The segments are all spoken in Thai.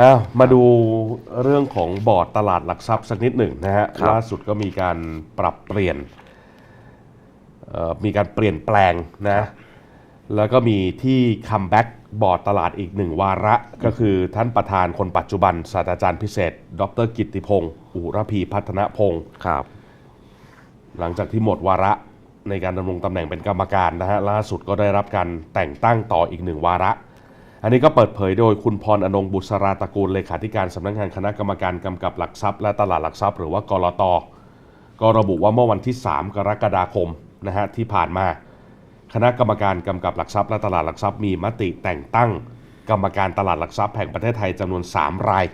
อ้าวมาดูเรื่องของบอร์ดตลาดหลักทรัพย์สักนิดหนึ่งนะฮะครับ ล่าสุดก็มีการปรับเปลี่ยนเอ่อมีการเปลี่ยนแปลงนะแล้วก็มีที่คัมแบ็กบอร์ดตลาดอีกหนึ่งวาระก็คือท่านประธานคนปัจจุบันศาสตราจารย์พิเศษ ดรกิตติพงศ์อุรพีพัฒนพงศ์ ครับ หลังจากที่หมดวาระในการดำรงตำแหน่งเป็นกรรมการนะฮะล่าสุดก็ได้รับการแต่งตั้งต่ออีกหนึ่งวาระ อันนี้ก็เปิดเผยโดยคุณพรอนงบุษราตระกูลเลขาธิการสำนักงานคณะกรรมการกำกับหลักทรัพย์และตลาดหลักทรัพย์หรือว่ากรตก็ระบุว่าเมื่อวันที่ 3 กรกฎาคมนะฮะที่ผ่านมา คณะกรรมการกำกับหลักทรัพย์และตลาดหลักทรัพย์มีมติแต่งตั้ง กรรมการตลาดหลักทรัพย์แห่งประเทศไทยจำนวน 3 ราย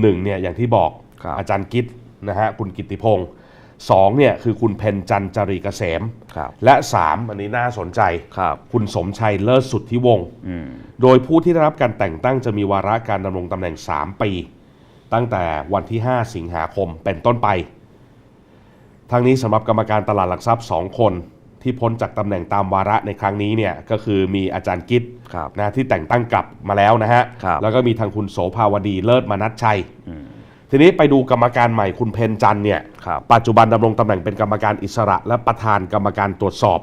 หนึ่งเนี่ยอย่างที่บอกบอาจารย์กิตนะฮะคุณกิตติพงศ์ สองเนี่ยคือคุณเพนจันทร์จารีเกษม ครับและ 3 อันนี้น่าสนใจ ครับ คุณสมชัยเลิศสุทธิวงศ์อืมโดยผู้ที่ได้รับการแต่งตั้งจะมีวาระการดำรงตำแหน่ง 3 ปี ตั้งแต่วันที่ 5 สิงหาคมเป็นต้นไป ทางนี้สำหรับกรรมการตลาดหลักทรัพย์ 2 คน ที่พ้นจากตำแหน่งตามวาระในครั้งนี้เนี่ยก็คือมีอาจารย์กิตครับ นะที่แต่งตั้งกลับมาแล้วนะฮะ ครับ แล้วก็มีทางคุณโสภาวดีเลิศมนัชชัย ทีนี้ไปดูกรรมการใหม่คุณเพนจันทร์เนี่ยครับปัจจุบันดำรงตำแหน่งเป็นกรรมการอิสระ และประธานกรรมการตรวจสอบ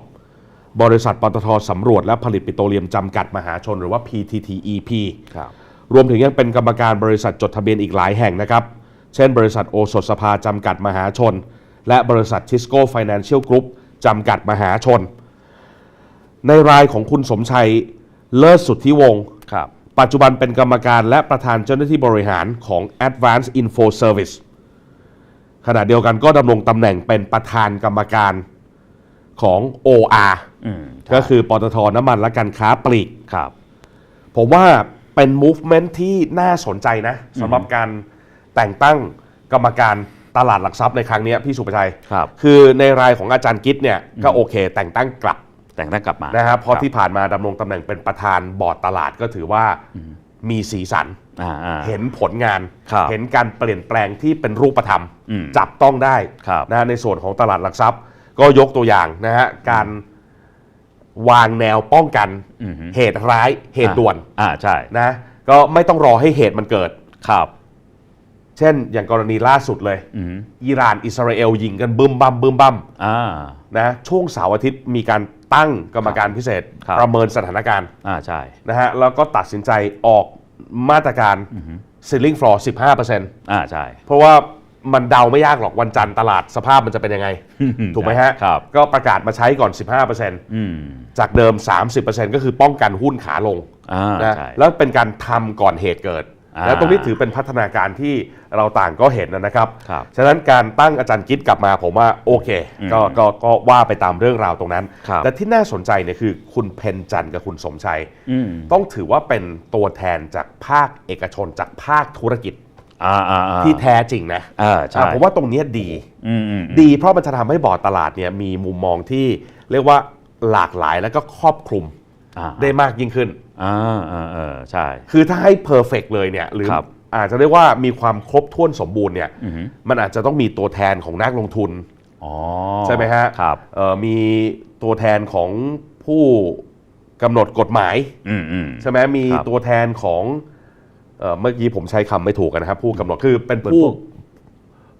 บริษัทปตทสำรวจและผลิตปิโตรเลียมจำกัดมหาชนหรือว่า PTTEP ครับรวมถึงยังเป็นกรรมการบริษัทจดทะเบียนอีกหลายแห่งนะครับ เช่น บริษัทโอสถสภาจำกัดมหาชน และบริษัททิสโก้ไฟแนนเชียลกรุ๊ปจำกัดมหาชน ในรายของคุณสมชัยเลิศสุทธิวงศ์ครับ ปัจจุบันเป็นกรรมการและประธานเจ้าหน้าที่บริหารของ Advanced Info Service ขณะเดียวกันก็ดำรงตำแหน่งเป็นประธานกรรมการของ OR อืมก็คือปตทน้ำมันและการค้าปลีกครับผมว่าเป็น movement ที่น่าสนใจนะสำหรับการแต่งตั้งกรรมการตลาดหลักทรัพย์ในครั้งนี้พี่สุประชัยครับคือในรายของอาจารย์กิตเนี่ยก็โอเค แต่งตั้งกลับ แต่งตั้งกลับมานะครับเพราะคบที่ผ่านมาดำรงตำแหน่งเป็นประธานบอร์ดตลาดก็ถือว่ามีสีสันอ่าอ่าเห็นผลงานครับเห็นการเปลี่ยนแปลงที่เป็นรูปธรรมอืมจับต้องได้ครับนะฮะในส่วนของตลาดหลักทรัพย์ ก็ยกตัวอย่างนะฮะการวางแนวป้องกันอือฮึเหตุร้ายเหตุด่วนอ่าใช่นะก็ไม่ต้องรอให้เหตุมันเกิดครับ เช่น อย่างกรณีล่าสุดเลยอืมอิหร่านอิสราเอลยิงกันบึมบัมบึมบัมอ่านะช่วงเสาร์อาทิตย์มีการตั้งกรรมการพิเศษครับประเมินสถานการณ์อ่าใช่นะฮะแล้วก็ตัดสินใจออกมาตรการ ceiling floor 15%อ่าใช่เพราะว่ามันเดาไม่ยากหรอกวันจันทร์ตลาดสภาพมันจะเป็นยังไง ถูกไหมฮะครับก็ประกาศมาใช้ก่อนอืม15%จากเดิม 30%ก็คือป้องกันหุ้นขาลงอ่านะใช่แล้วเป็นการทำก่อนเหตุเกิดอ่า แล้วตรงนี้ถือเป็นพัฒนาการที่เราต่างก็เห็นนะครับ ครับฉะนั้นการตั้งอาจารย์กิตกลับมาผมว่าโอเคก็ก็ก็ว่าไปตามเรื่องราวตรงนั้น ครับ แต่ที่น่าสนใจเนี่ยคือคุณเพนจันทร์กับคุณสมชัย อืมต้องถือว่าเป็นตัวแทนจากภาคเอกชนจากภาคธุรกิจอ่าอ่าอ่าที่แท้จริงนะอ่าใช่อะผมว่าตรงเนี้ยดี อืมอืมดีเพราะมันจะทำให้บอร์ดตลาดเนี่ยมีมุมมองที่เรียกว่าหลากหลายแล้วก็ครอบคลุมอ่า ได้มากยิ่งขึ้น อ่าอ่าเออใช่ คือถ้าให้เพอร์เฟกเลยเนี่ยหรือครับอาจจะเรียกว่ามีความครบถ้วนสมบูรณ์เนี่ยอือหือมันอาจจะต้องมีตัวแทนของนักลงทุน อ๋อใช่ไหมฮะครับ เอ่อมีตัวแทนของผู้กำหนดกฎหมาย อืมอืม ใช่ไหมมีครับตัวแทนของเอ่อเมื่อกี้ผมใช้คำไม่ถูกกันนะครับ ผู้กำหนดคือเป็นเป็นผู้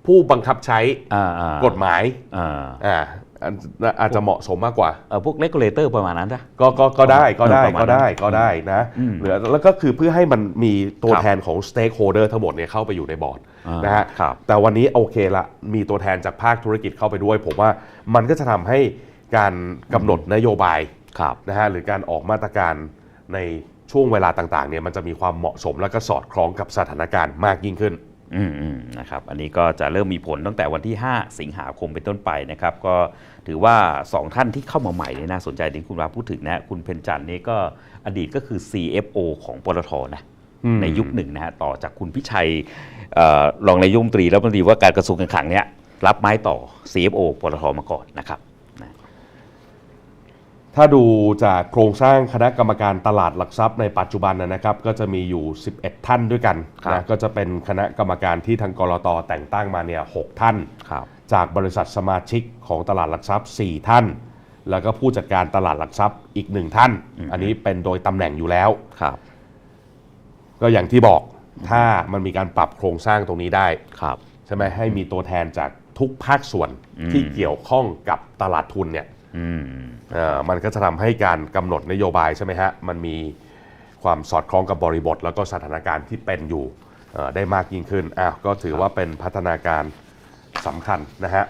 ผู้ผู้บังคับใช้อ่าอ่ากฎหมายอ่าอ่าอันอาจจะเหมาะสมมากกว่า เออพวกเลกูเลเตอร์ประมาณนั้นจ้ะก็ก็ก็ได้ก็ได้ประมาณก็ได้นั้นก็ได้นะอืมเหลือแล้วก็คือเพื่อให้มันมีตัวครับแทนของ stakeholder ทั้งหมดเนี่ยเข้าไปอยู่ในบอร์ดอ่านนะฮะครับ แต่วันนี้โอเคละมีตัวแทนจากภาคธุรกิจเข้าไปด้วย ผมว่ามันก็จะทำให้การกำหนดนโยบาย ครับ นะฮะหรือการออกมาตรการในช่วงเวลาต่างๆเนี่ยมันจะมีความเหมาะสมและก็สอดคล้องกับสถานการณ์มากยิ่งขึ้น อืมอืมนะครับอันนี้ก็จะเริ่มมีผลตั้งแต่วันที่ 5 สิงหาคมเป็นต้นไปนะครับ ก็ถือว่า 2 ท่านที่เข้ามาใหม่เนี่ยน่าสนใจที่คุณวาพูดถึงนะคุณเพนจันทร์นี่ก็อดีตก็คือ CFO ของปตทนะอืมในยุคหนึ่งนะฮะต่อจากคุณพิชัยเออรองนายกรัฐมนตรีแล้วรัฐมนตรีว่าการกระทรวงการคลังเนี่ยรับไม้ต่อ CFO ปตทมาก่อนนะครับนะ ถ้าดูจากโครงสร้างคณะกรรมการตลาดหลักทรัพย์ในปัจจุบันนะนะครับ ก็จะมีอยู่ 11 ท่านด้วยกันครับนะก็จะเป็นคณะกรรมการที่ทางกรตแต่งตั้งมาเนี่ยหกท่านครับจากบริษัทสมาชิกของตลาดหลักทรัพย์ 4 ท่าน แล้วก็ผู้จัดการตลาดหลักทรัพย์อีกหนึ่งท่าน อันนี้เป็นโดยตำแหน่งอยู่แล้วครับก็อย่างที่บอกถ้ามันมีการปรับโครงสร้างตรงนี้ได้ครับใช่ไหมให้มีตัวแทนจากทุกภาคส่วนอืมที่เกี่ยวข้องกับตลาดทุนเนี่ยอื มันก็จะทำให้การกำหนดนโยบายใช่ไหมฮะ มันมีความสอดคล้องกับบริบท แล้วก็สถานการณ์ที่เป็นอยู่ได้มากยิ่งขึ้น อ้าว ก็ถือว่าเป็นพัฒนาการสำคัญนะฮะ